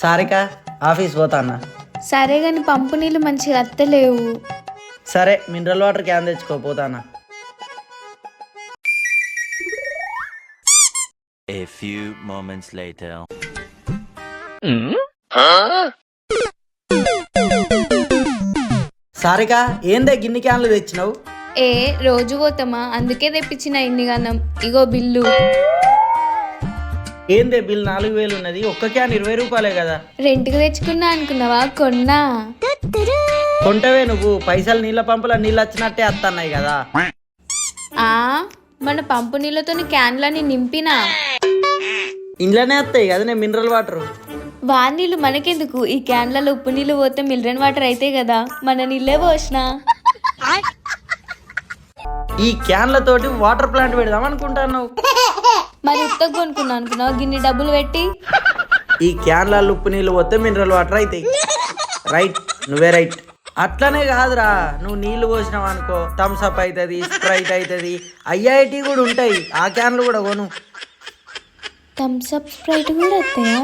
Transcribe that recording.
Sarika office పోతాన్నా సరే గాని పంపు నీళ్ళు మంచిగా అత్తలేవు. సరే మినరల్ వాటర్ క్యాన్ తెచ్చుకోపోతానా A few moments later. సారిక ఏందే గిన్ని క్యాన్లు తెచ్చినావు? ఏ రోజు పోతామా? అందుకే తెప్పించిన ఇన్ని గనం ఇగో బిల్లు. ఏందే బిల్ నాలుగు వేలు ఉన్నది? ఒక్క క్యాన్ ఇరవై రూపాయలే కదా. రెంట్కి తెచ్చుకున్నా అనుకున్నావా? కొన్నా. కొంటవే నువ్వు. పైసలు నీళ్ళ పంపుల నీళ్ళు వచ్చినట్టే వస్తున్నాయి కదా. ఆ మన పంపు నీళ్ళతో క్యాన్లని నింపినా? ఇంట్లోనే వస్తాయి కదా నేను మినరల్ వాటర్. వాన్ నీళ్ళు మనకెందుకు? ఈ క్యాన్లలో ఉప్పు నీళ్ళు పోతే మినరల్ వాటర్ అయితే కదా. మన నీళ్ళే పోసిన? ఈ క్యాన్లతోటి వాటర్ ప్లాంట్ పెడదాం అనుకుంటాను మరి ఉత్తగా కొనుక్కున్నా అనుకున్నావా? గిన్ని డబ్బులు పెట్టి? ఈ క్యాన్లలో ఉప్పు నీళ్ళు పోతే మినరల్ వాటర్ అవుతాయి రైట్ నువ్వే రైట్ అట్లనే కాదురా. నువ్వు నీళ్ళు పోసినావు అనుకో థమ్స్ అప్ అవుతుంది స్ప్రైట్ అవుతుంది ఐఐటి కూడా ఉంటాయి. ఆ క్యాన్లు కూడా కొను. థమ్స్ అప్ స్ప్రైట్ కూడా వస్తాయా?